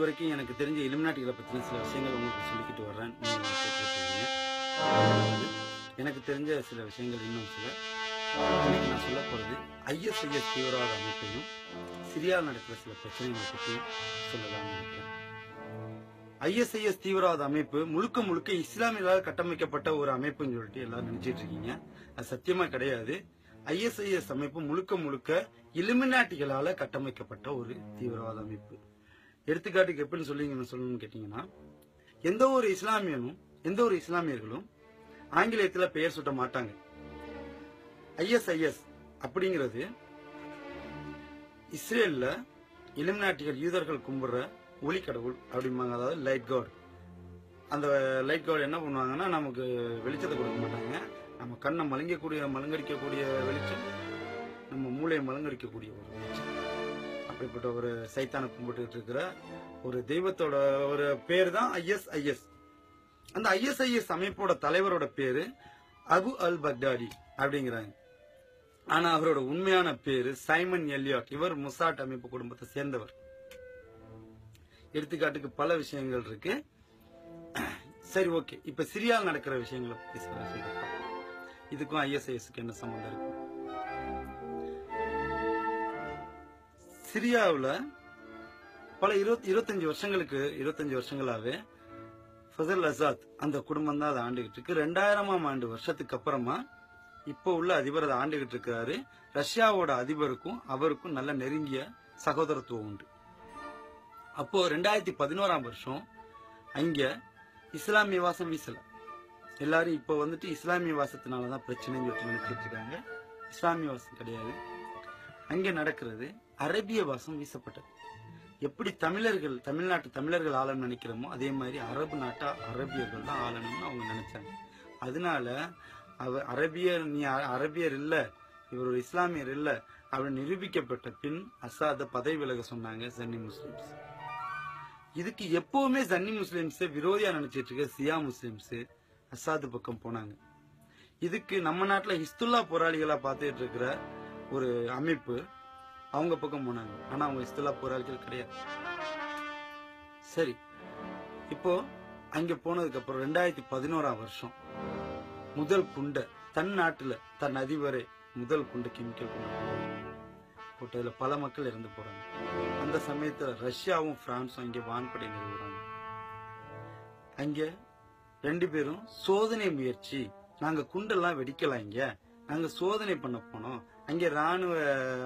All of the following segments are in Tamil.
இதுவரைக்கும் எனக்கு தெரிஞ்ச இலுமினாட்டிகளை பற்றின சில விஷயங்கள் உங்களுக்கு சொல்லிக்கிட்டு வர்றேன். எனக்கு தெரிஞ்ச சில விஷயங்கள் இன்னும் சில. இன்னைக்கு நான் சொல்ல போகிறது ஐஎஸ்ஐஎஸ் தீவிரவாத அமைப்பையும் சிரியாவில் நடக்கிற சில பிரச்சனைகளை பற்றி சொல்லலாம்னு நினைக்கிறேன். ஐஎஸ்ஐஎஸ் தீவிரவாத அமைப்பு முழுக்க முழுக்க இஸ்லாமியர்களால் கட்டமைக்கப்பட்ட ஒரு அமைப்புன்னு சொல்லிட்டு எல்லாரும் நினைச்சிட்டு இருக்கீங்க. அது சத்தியமா கிடையாது. ஐஎஸ்ஐஎஸ் அமைப்பு முழுக்க முழுக்க இலுமினாட்டிகளால கட்டமைக்கப்பட்ட ஒரு தீவிரவாத அமைப்பு. எடுத்துக்காட்டுக்கு எப்படின்னு சொல்லி சொல்லணும்னு கேட்டீங்கன்னா எந்த ஒரு இஸ்லாமியனும் எந்த ஒரு இஸ்லாமியர்களும் ஆங்கிலேயத்துல பெயர் சுட்ட மாட்டாங்க. ஐஎஸ்ஐஎஸ் அப்படிங்கிறது இஸ்ரேல்ல இலுமினாட்டிகள் யூதர்கள் கும்பிடுற ஒளி கடவுள் அப்படிம்பாங்க. அதாவது லைட் காட் அந்த லைட் காட் என்ன பண்ணுவாங்கன்னா நமக்கு வெளிச்சத்தை கொடுக்க மாட்டாங்க. நம்ம கண்ணை மலங்கக்கூடிய மலங்கடிக்கக்கூடிய வெளிச்சம் நம்ம மூளையை மலங்கடிக்கக்கூடிய ஒரு வெளிச்சம். அப்படிப்பட்ட ஒரு சைத்தானை கும்பிட்டு இருக்கிற ஒரு தெய்வத்தோட ஒரு பேர் தான் ஐஎஸ்ஐஎஸ் அந்த ஐஎஸ்ஐஎஸ் அமைப்போட தலைவரோட பேரு அபு அல் பக்தாடி அப்படிங்கிறாங்க. ஆனா அவரோட உண்மையான பேரு சைமன் எல்லியாட். இவர் முசாட் அமைப்பு குடும்பத்தை சேர்ந்தவர். எடுத்துக்காட்டுக்கு பல விஷயங்கள் இருக்கு. சரி ஓகே. இப்ப சிரியாவில் நடக்கிற விஷயங்களை இதுக்கும் ஐஎஸ்ஐஎஸ்க்கு என்ன சம்மந்தம் இருக்கு? சிரியாவில் பல இருபத்தி இருபத்தஞ்சு வருஷங்களுக்கு இருபத்தஞ்சு வருஷங்களாவே ஃபசல் அசாத் அந்த குடும்பம் தான் அதை ஆண்டுகிட்டு இருக்கு. ரெண்டாயிரமாம் ஆண்டு வருஷத்துக்கு அப்புறமா இப்போ உள்ள அதிபர் அதை ஆண்டுகிட்டு இருக்கிறாரு. ரஷ்யாவோட அதிபருக்கும் அவருக்கும் நல்ல நெருங்கிய சகோதரத்துவம் உண்டு. அப்போ ரெண்டாயிரத்தி பதினோராம் வருஷம் அங்க இஸ்லாமிய வாசம் வீசல. எல்லாரும் இப்போ வந்துட்டு இஸ்லாமிய வாசத்தினாலதான் பிரச்சனைன்னு சொல்லிட்டு நினைச்சிட்டு இருக்காங்க. இஸ்லாமிய வாசம் கிடையாது. அங்க நடக்கிறது அரபிய வாசம் வீசப்பட்டது. எப்படி தமிழர்கள் தமிழ்நாட்டு தமிழர்கள் ஆளணும்னு நினைக்கிறோமோ அதே மாதிரி அரபு நாட்டா அரபியர்கள் தான் ஆளணும்னு அவங்க நினைச்சாங்க. அதனால அவ அரபியர் நீ அரபியர் இல்லை இவர் இஸ்லாமியர் இல்லை அவர் நிரூபிக்கப்பட்ட பின் அசாத பதவி விலக சொன்னாங்க சன்னி முஸ்லிம்ஸ். இதுக்கு எப்பவுமே சன்னி முஸ்லிம்ஸ் விரோதியா நினைச்சிட்டு இருக்க சியா முஸ்லிம்ஸ் அசாது பக்கம் போனாங்க. இதுக்கு நம்ம நாட்டில் ஹிஸ்துல்லா போராளிகளா பார்த்துட்டு இருக்கிற ஒரு அமைப்பு அவங்க பக்கம் போனாங்க. ஆனா அவங்க ஹிஸ்துல்லா போராளிகள் கிடையாது. சரி. இப்போ அங்க போனதுக்கு அப்புறம் ரெண்டாயிரத்தி பதினோராம் வருஷம் முதல் குண்டை தன் நாட்டுல தன் அதிபரே முதல் குண்டு கெமிக்கல் குண்டு போட்டதுல பல மக்கள் இறந்து போறாங்க. அந்த சமயத்துல ரஷ்யாவும் பிரான்ஸும் இங்கே வான்படை நிறுவுறாங்க. அங்க ரெண்டு பேரும் சோதனை முயற்சி நாங்க குண்டெல்லாம் வெடிக்கலாம் இங்க நாங்க சோதனை பண்ண போனோம் அங்கே ராணுவ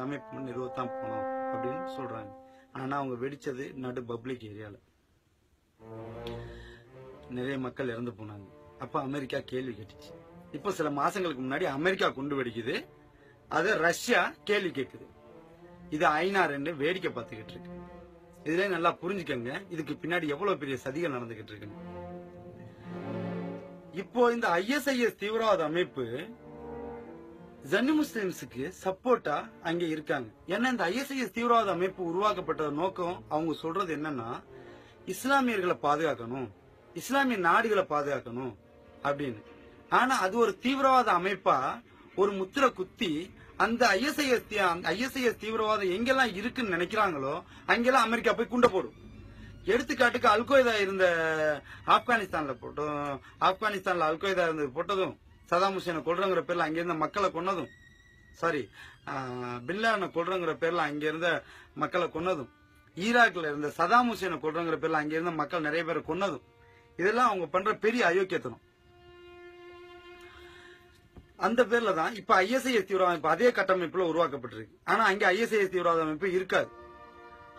அமைப்பு நிறுவத்தான் போனோம் அப்படின்னு சொல்றாங்க. ஆனா அவங்க வெடிச்சது நடு பப்ளிக் ஏரியால நிறைய மக்கள் இறந்து போனாங்க. அப்ப அமெரிக்கா கேள்வி கேட்டுச்சு. இப்போ சில மாசங்களுக்கு முன்னாடி அமெரிக்கா குண்டு வெடிக்குது. அத ரஷ்யா கேள்வி கேட்குது. இது ஐநா ரெண்டு வேடிக்கை பார்த்துக்கிட்டு இருக்கு. இதுல நல்லா புரிஞ்சுக்கங்க. இதுக்கு பின்னாடி எவ்வளவு பெரிய சதிகள் நடந்துகிட்டு இருக்குன்னு. இப்போ இந்த ஐஎஸ்ஐஎஸ் தீவிரவாத அமைப்பு ஜன்னி முஸ்லிம்ஸுக்கு சப்போர்ட்டா அங்க இருக்காங்க. ஏன்னா இந்த ஐஎஸ்ஐஎஸ் தீவிரவாத அமைப்பு உருவாக்கப்பட்ட நோக்கம் அவங்க சொல்றது என்னன்னா இஸ்லாமியர்களை பாதுகாக்கணும். இஸ்லாமிய நாடுகளை பாதுகாக்கணும் அப்படின்னு. ஆனா அது ஒரு தீவிரவாத அமைப்பா? ஒரு முத்திரை குத்தி அந்த ஐஎஸ்ஐஎஸ் ஐஎஸ்ஐஎஸ் தீவிரவாதம் எங்கெல்லாம் இருக்குன்னு நினைக்கிறாங்களோ அங்கெல்லாம் அமெரிக்கா போய் குண்டை போடும். எடுத்துக்காட்டுக்கு அல்கொய்தா இருந்த ஆப்கானிஸ்தான்ல போட்டோம் ஆப்கானிஸ்தான்ல அல்கொய்தா இருந்தது போட்டதும் சதாம் ஹுசேனை கொள்றங்கிற பேர்ல அங்கிருந்த மக்களை கொன்னதும் சாரி பின்லாடனை கொள்றங்கிற பேர்ல அங்கிருந்த மக்களை கொன்னதும் ஈராக்ல இருந்த சதாம் ஹுசேனை கொள்றங்கிற பேர்ல அங்கிருந்த மக்கள் நிறைய பேரை கொன்னதும் இதெல்லாம் அவங்க பண்ற பெரிய அயோக்கியத்தனம். அந்த பேர்ல தான் இப்ப ஐஎஸ்ஐஎஸ் தீவிரவாத அமைப்பு அதே கட்டமைப்புல உருவாக்கப்பட்டிருக்கு. ஆனா அங்க ஐஎஸ்ஐஎஸ் தீவிரவாத அமைப்பு இருக்காது.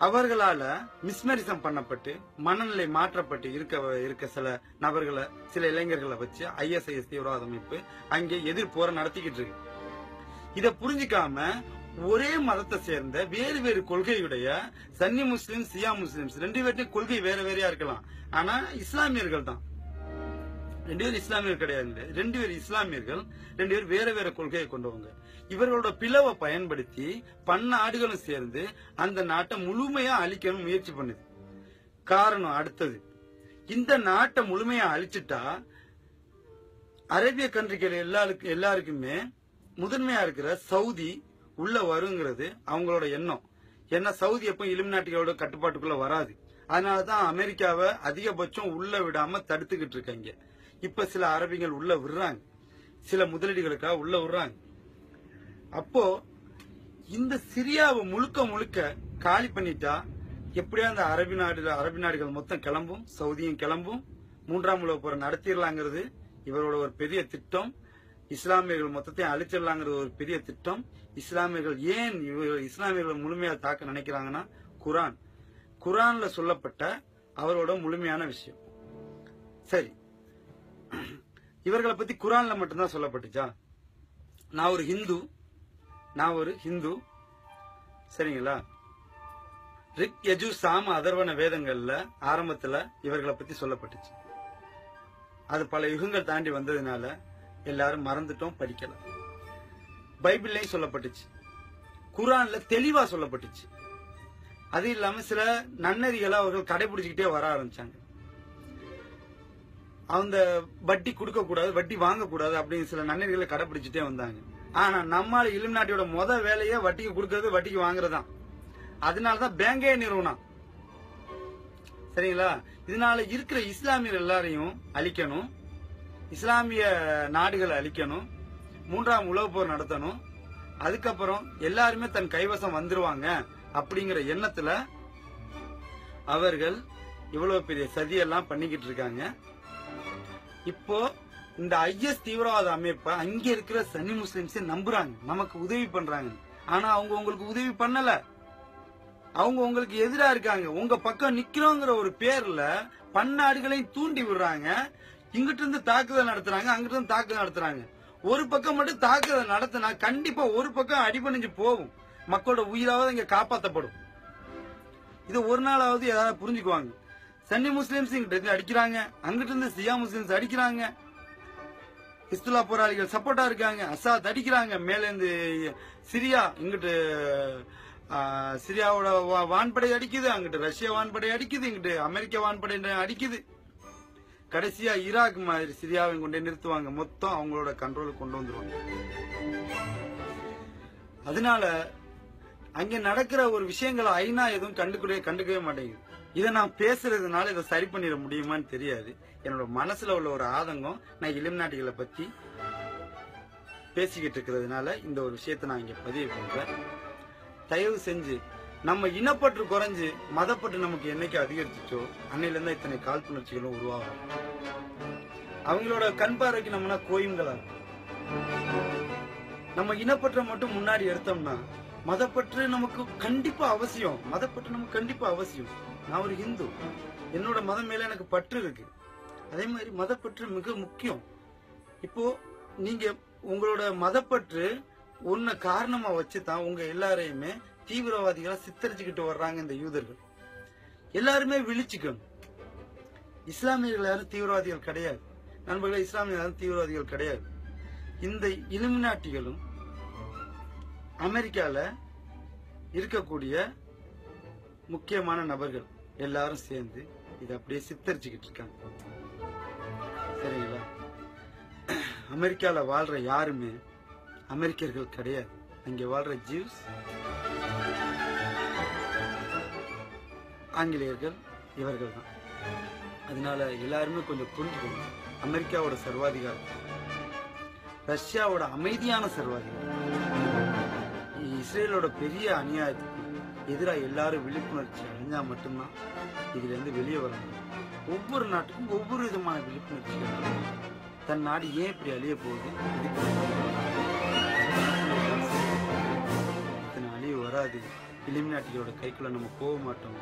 அவர்களால மிஸ்மரிசம் பண்ணப்பட்டு மனநிலை மாற்றப்பட்டு இருக்க இருக்க சில நபர்களை சில இளைஞர்களை வச்சு ஐஎஸ்ஐஎஸ் தீவிரவாத அமைப்பு அங்கே எதிர்ப்போரை நடத்திக்கிட்டு இருக்கு. இத புரிஞ்சுக்காம ஒரே மதத்தை சேர்ந்த வேறு வேறு கொள்கையுடைய சன்னி முஸ்லிம் சியா முஸ்லிம்ஸ் ரெண்டு பேர்ட்டையும் கொள்கை வேற வேறையா இருக்கலாம். ஆனா இஸ்லாமியர்கள் தான் ரெண்டு பேரும் இஸ்லாமியர் கிடையாது ரெண்டு பேர் இஸ்லாமியர்கள் ரெண்டு பேர் வேற வேற கொள்கையை கொண்டவங்க. இவர்களோட பிளவை பயன்படுத்தி பன்னாடுகளும் சேர்ந்து அந்த நாட்டை முழுமையா அழிக்கணும் முயற்சி பண்ணுது. காரணம் அடுத்தது. இந்த நாட்டை முழுமையா அழிச்சிட்டா அரேபிய கண்ட்ரிகள் எல்லாருக்கும் எல்லாருக்குமே முதன்மையா இருக்கிற சவுதி உள்ள வருங்கிறது அவங்களோட எண்ணம். ஏன்னா சவுதி எப்போ இலும் நாட்டுகளோட கட்டுப்பாட்டுக்குள்ள வராது. அதனாலதான் அமெரிக்காவை அதிகபட்சம் உள்ள விடாம தடுத்துக்கிட்டு இருக்காங்க. இப்ப சில அரபிகள் உள்ள விடுறாங்க சில முதலீடுகளுக்காக உள்ள விடுறாங்க அப்போ இந்த சிரியாவை முழுக்க முழுக்க காலி பண்ணிட்டா எப்படியா அந்த அரபி நாடு அரபி நாடுகள் மொத்தம் கிளம்பும் சவுதியும் கிளம்பும் மூன்றாம் உலக போரை நடத்திடலாங்கிறது இவரோட ஒரு பெரிய திட்டம். இஸ்லாமியர்கள் மொத்தத்தையும் அழிச்சிடலாங்கிறது ஒரு பெரிய திட்டம். இஸ்லாமியர்கள் ஏன் இவர்கள் இஸ்லாமியர்கள் முழுமையா தாக்க நினைக்கிறாங்கன்னா குரான். குரான்ல சொல்லப்பட்ட அவரோட முழுமையான விஷயம். சரி. இவர்களை பத்தி குரான்ல மட்டும்தான் சொல்லப்பட்டுச்சா? நான் ஒரு ஹிந்து. நான் ஒரு ஹிந்து. சரிங்களா? ரிக் யஜு சாம அதர்வன வேதங்கள்ல ஆரம்பத்துல இவர்களை பத்தி சொல்லப்பட்டுச்சு. அது பல யுகங்கள் தாண்டி வந்ததுனால எல்லாரும் மறந்துட்டோம் படிக்கல. பைபிள்லயும் சொல்லப்பட்டுச்சு. குரான்ல தெளிவா சொல்லப்பட்டுச்சு. அது இல்லாம சில நன்னறிகளை அவர்கள் கடைபிடிச்சுக்கிட்டே வர ஆரம்பிச்சாங்க. அந்த வட்டி கொடுக்க கூடாது வட்டி வாங்க கூடாது அப்படின்னு சில நன்னறிகளை கடைபிடிச்சிட்டே வந்தாங்க. ஆனா நம்மால இளம் நாட்டியோட முத வேலையே வட்டிக்கு கொடுக்கறது வட்டிக்கு வாங்குறதுதான். அதனாலதான் பேங்கே நிறுவனம். சரிங்களா? இதனால இருக்கிற இஸ்லாமியர் எல்லாரையும் அழிக்கணும். இஸ்லாமிய நாடுகளை அழிக்கணும். மூன்றாம் உலக போர் நடத்தணும். அதுக்கப்புறம் எல்லாருமே தன் கைவசம் வந்துருவாங்க அப்படிங்கிற எண்ணத்துல அவர்கள் இவ்வளவு பெரிய சதியெல்லாம் பண்ணிக்கிட்டு இருக்காங்க. இப்போ இந்த ஐஎஸ் தீவிரவாத அமைப்பை அங்க இருக்கிற சனி முஸ்லிம்ஸே நம்புறாங்க. நமக்கு உதவி பண்றாங்க. ஆனா அவங்க உங்களுக்கு உதவி பண்ணல. அவங்க உங்களுக்கு எதிரா இருக்காங்க. உங்க பக்கம் நிக்கிறோங்கிற ஒரு பேர்ல பன்னாடுகளையும் தூண்டி விடுறாங்க. இங்கிட்ட இருந்து தாக்குதல் நடத்துறாங்க அங்கிட்ட இருந்து தாக்குதல் நடத்துறாங்க. ஒரு பக்கம் மட்டும் தாக்குதல் நடத்தினா கண்டிப்பா ஒரு பக்கம் அடிபணிஞ்சு போகும். மக்களோட உயிராவது இங்க காப்பாத்தப்படும். இது ஒரு நாளாவது ஏதாவது புரிஞ்சுக்குவாங்க. சன்னி முஸ்லிம்ஸ் இங்கிட்ட அடிக்கிறாங்க. அங்கிட்டு இருந்து சியா முஸ்லிம்ஸ் அடிக்கிறாங்க. இஸ்துல்லா போராளிகள் சப்போர்ட்டா இருக்காங்க. அசாத் அடிக்கிறாங்க. மேலேருந்து சிரியா இங்கிட்டு சிரியாவோட வான்படை அடிக்குது. அங்கிட்டு ரஷ்யா வான்படை அடிக்குது. இங்கிட்டு அமெரிக்க வான்படை அடிக்குது. கடைசியா ஈராக் மாதிரி சிரியாவை கொண்டு நிறுத்துவாங்க. மொத்தம் அவங்களோட கண்ட்ரோலுக்கு கொண்டு வந்துருவாங்க. அதனால அங்க நடக்கிற ஒரு விஷயங்களை ஐநா எதுவும் கண்டுக்கவே கண்டுக்கவே மாட்டேங்குது. இதை நான் பேசுறதுனால இதை சரி பண்ணிட முடியுமான்னு தெரியாது. என்னோட மனசுல உள்ள ஒரு ஆதங்கம் நான் இளம் நாட்டிகளை பத்தி பேசிக்கிட்டு இருக்கிறதுனால இந்த ஒரு விஷயத்தை நான் இங்க பதிவு பண்றேன். தயவு செஞ்சு நம்ம இனப்பற்று குறைஞ்சு மதப்பற்று நமக்கு என்னைக்கு அதிகரிச்சிச்சோ அன்னையிலேருந்து இத்தனை காழ்ப்புணர்ச்சிகளும் உருவாகும். அவங்களோட கண் பார்வைக்கு நம்மனா கோயில்களா நம்ம இனப்பற்றை மட்டும் முன்னாடி எடுத்தோம்னா மதப்பற்று நமக்கு கண்டிப்பா அவசியம். மதப்பற்று நமக்கு கண்டிப்பா அவசியம். நான் ஒரு இந்து என்னோட மதம் மேல எனக்கு பற்று இருக்கு. அதே மாதிரி மதப்பற்று மிக முக்கியம். இப்போ நீங்க உங்களோட மதப்பற்று உன்னை காரணமா வச்சு தான் உங்க எல்லாரையுமே தீவிரவாதிகளை சித்தரிச்சுக்கிட்டு வர்றாங்க இந்த யூதர்கள். எல்லாருமே விழிச்சுக்கணும். இஸ்லாமியர்கள் யாரும் தீவிரவாதிகள் கிடையாது. நண்பர்களே இஸ்லாமியர் யாரும் தீவிரவாதிகள் கிடையாது. இந்த இலுமினாட்டிகளும் அமெரிக்கால இருக்கக்கூடிய முக்கியமான நபர்கள். எல்லாரும் சேர்ந்து இதை அப்படியே சித்தரிச்சுக்கிட்டு இருக்காங்க. சரிங்களா? அமெரிக்காவில் வாழ்ற யாருமே அமெரிக்கர்கள் கிடையாது. அங்கே வாழ்ற ஜீவ்ஸ் ஆங்கிலேயர்கள் இவர்கள் தான். அதனால எல்லாருமே கொஞ்சம் புரிஞ்சுக்கணும். அமெரிக்காவோட சர்வாதிகாரம் ரஷ்யாவோட அமைதியான சர்வாதிகாரம் இஸ்ரேலோட பெரிய அநியாயத்துக்கு எதிராக எல்லாரும் விழிப்புணர்ச்சி அடைஞ்சால் மட்டும்தான் இதுலேருந்து வெளியே வர முடியும். ஒவ்வொரு நாட்டுக்கும் ஒவ்வொரு விதமான விழிப்புணர்ச்சிகள் தன் நாடு ஏன் இப்படி அழிய போகுது? இதுக்கு இத்தனை அழிவு வராது. இலிமினாட்டிகளோட கைக்குள்ள நம்ம போக மாட்டோம்.